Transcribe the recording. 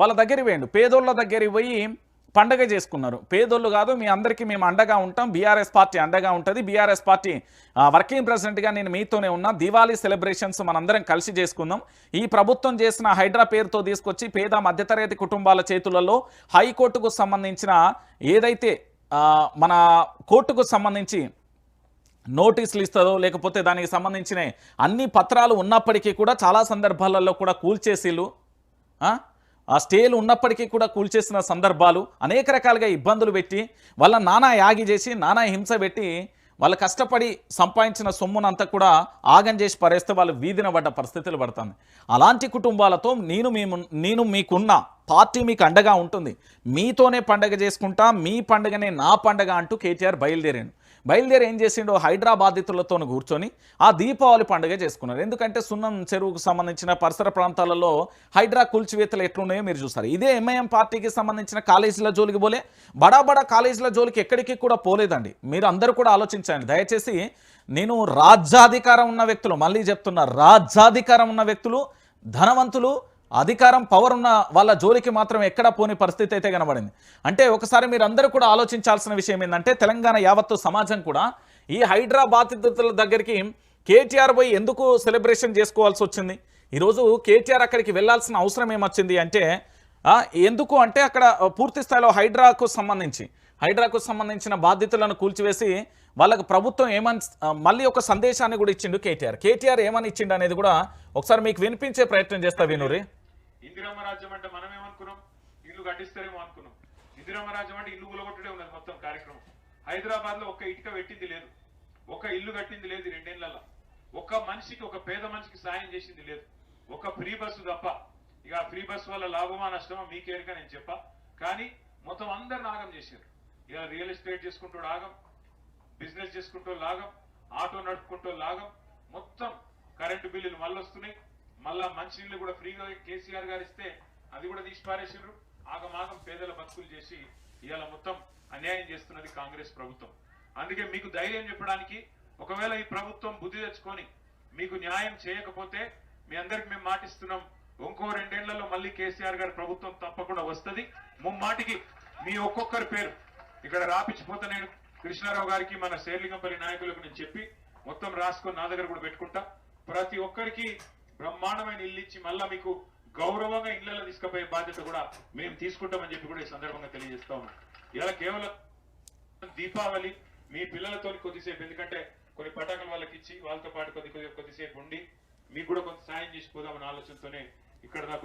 వాళ్ళ దగ్గరికి పోయిండు. పేదోళ్ళ దగ్గరికి పోయి పండగ చేసుకున్నారు. పేదోళ్ళు కాదు మీ అందరికీ మేము అండగా ఉంటాం. బీఆర్ఎస్ పార్టీ అండగా ఉంటుంది. బీఆర్ఎస్ పార్టీ వర్కింగ్ ప్రెసిడెంట్గా నేను మీతోనే ఉన్నా. దివాళీ సెలబ్రేషన్స్ మనందరం కలిసి చేసుకుందాం. ఈ ప్రభుత్వం చేసిన హైడ్రా పేరుతో తీసుకొచ్చి పేద మధ్యతరగతి కుటుంబాల చేతులలో హైకోర్టుకు సంబంధించిన ఏదైతే మన కోర్టుకు సంబంధించి నోటీసులు ఇస్తుందో లేకపోతే దానికి సంబంధించిన అన్ని పత్రాలు ఉన్నప్పటికీ కూడా చాలా సందర్భాలలో కూడా కూల్చేసిళ్ళు. ఆ? స్టేలు ఉన్నప్పటికీ కూడా కూల్చేసిన సందర్భాలు అనేక రకాలుగా ఇబ్బందులు పెట్టి వాళ్ళ నానా యాగి చేసి నానా హింస పెట్టి వాళ్ళు కష్టపడి సంపాదించిన సొమ్మునంతా కూడా ఆగం చేసి పరేస్తే వాళ్ళు వీధిన పడ్డ పరిస్థితులు పడుతుంది అలాంటి కుటుంబాలతో నేను మేము నేను మీకున్న పార్టీ మీకు అండగా ఉంటుంది. మీతోనే పండగ చేసుకుంటా మీ పండగనే నా పండగ అంటూ కేటీఆర్ బయలుదేరాను బయలుదేరి ఏం చేసిండో హైడ్రా బాధితులతో కూర్చొని ఆ దీపావళి పండుగ చేసుకున్నారు. ఎందుకంటే సున్నం చెరువుకు సంబంధించిన పరిసర ప్రాంతాలలో హైడ్రా కూల్చివేతలు ఎట్లున్నాయో మీరు చూస్తారు. ఇదే ఎంఐఎం పార్టీకి సంబంధించిన కాలేజీల జోలికి పోలే బడా బడా కాలేజీల జోలికి ఎక్కడికి కూడా పోలేదండి. మీరు అందరూ కూడా ఆలోచించండి. దయచేసి నేను రాజ్యాధికారం ఉన్న వ్యక్తులు మళ్ళీ చెప్తున్నా రాజ్యాధికారం ఉన్న వ్యక్తులు ధనవంతులు అధికారం పవర్ ఉన్న వాళ్ళ జోలికి మాత్రం ఎక్కడా పోని పరిస్థితి అయితే కనబడింది. అంటే ఒకసారి మీరు అందరూ కూడా ఆలోచించాల్సిన విషయం ఏంటంటే తెలంగాణ యావత్తు సమాజం కూడా ఈ హైడ్రా బాధితుల దగ్గరికి కేటీఆర్ పోయి ఎందుకు సెలబ్రేషన్ చేసుకోవాల్సి వచ్చింది? ఈరోజు కేటీఆర్ అక్కడికి వెళ్ళాల్సిన అవసరం ఏమొచ్చింది అంటే ఎందుకు అంటే అక్కడ పూర్తి స్థాయిలో హైడ్రాకు సంబంధించి హైడ్రాకు సంబంధించిన బాధ్యతలను కూల్చివేసి వాళ్ళకు ప్రభుత్వం ఏమని మళ్ళీ ఒక సందేశాన్ని కూడా ఇచ్చిండు కేటీఆర్. కేటీఆర్ ఏమని ఇచ్చిండు అనేది కూడా ఒకసారి మీకు వినిపించే ప్రయత్నం చేస్తా వినూరి. ఇందిరమ్మ రాజ్యం అంటే మనం ఏమనుకున్నాం ఇల్లు కట్టిస్తారేమో అనుకున్నాం. ఇందిరమ్మ రాజ్యం అంటే ఇల్లు గులగొట్టడే ఉన్నది మొత్తం కార్యక్రమం. హైదరాబాద్లో ఒక్క ఇటుక పెట్టింది లేదు. ఒక ఇల్లు కట్టింది లేదు రెండేళ్ళలో. ఒక్క మనిషికి ఒక పేద మనిషికి సాయం చేసింది లేదు. ఒక ఫ్రీ బస్సు తప్ప. ఇక ఫ్రీ బస్సు వల్ల లాభమా నష్టమా మీకేరిక నేను చెప్పా. కానీ మొత్తం అందరిని ఆగం చేశారు. ఇక రియల్ ఎస్టేట్ చేసుకుంటూ ఆగం. బిజినెస్ చేసుకుంటూ లాగం ఆటో నడుపుకుంటూ లాగం మొత్తం కరెంటు బిల్లులు మళ్ళీ వస్తున్నాయి మళ్ళా మంచినీళ్ళు కూడా ఫ్రీగా కేసీఆర్ గారు ఇస్తే అది కూడా తీసి పారేసారు ఆగమాగం పేదల బతుకులు చేసి ఇవాళ మొత్తం అన్యాయం చేస్తున్నది కాంగ్రెస్ ప్రభుత్వం. అందుకే మీకు ధైర్యం చెప్పడానికి ఒకవేళ ఈ ప్రభుత్వం బుద్ధి తెచ్చుకొని మీకు న్యాయం చేయకపోతే మీ అందరికి మేము మాటిస్తున్నాం. ఇంకో రెండేళ్ళలో మళ్ళీ కేసీఆర్ గారి ప్రభుత్వం తప్పకుండా వస్తది. ముమ్మాటికి మీ ఒక్కొక్కరి పేరు. ఇక్కడ రాపించిపోతా నేను కృష్ణారావు గారికి మన శేర్లింగంపల్లి నాయకులకు నేను చెప్పి మొత్తం రాసుకొని నా దగ్గర కూడా పెట్టుకుంటా. ప్రతి ఒక్కరికి బ్రహ్మాండమైన ఇల్లు ఇచ్చి మళ్ళా మీకు గౌరవంగా ఇళ్ళలో తీసుకుపోయే బాధ్యత కూడా మేము తీసుకుంటామని చెప్పి కూడా ఈ సందర్భంగా తెలియజేస్తా ఉన్నాం. ఇలా కేవలం దీపావళి మీ పిల్లలతో కొద్దిసేపు ఎందుకంటే కొన్ని పటాకులు వాళ్ళకి ఇచ్చి వాళ్ళతో పాటు కొద్ది కొద్ది కొద్దిసేపు ఉండి మీకు కూడా కొంత సాయం చేసి ఆలోచనతోనే ఇక్కడ దాకా